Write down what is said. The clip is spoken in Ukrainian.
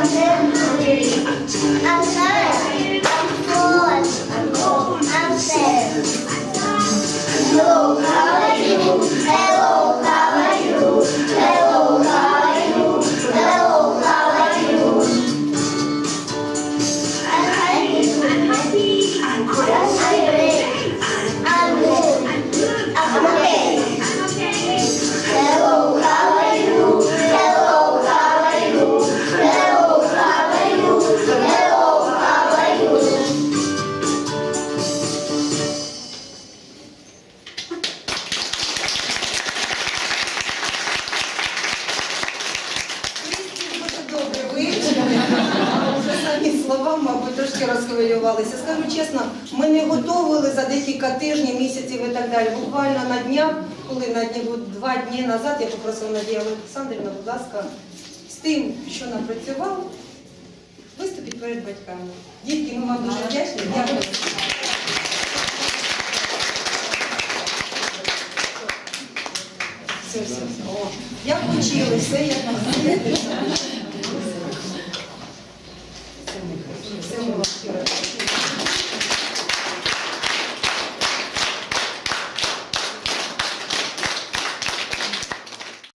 Thank you. ще раз хвилювалися. Скажу чесно, ми не готували за декілька тижнів, місяців і так далі. Буквально на днях, коли на дні два дні назад я попросила Надія Олександрівна, будь ласка, з тим, що напрацював, виступіть перед батьками. Дітки, ми вам дуже вдячні. Дякую. Все, все. О, Я почила, все я там.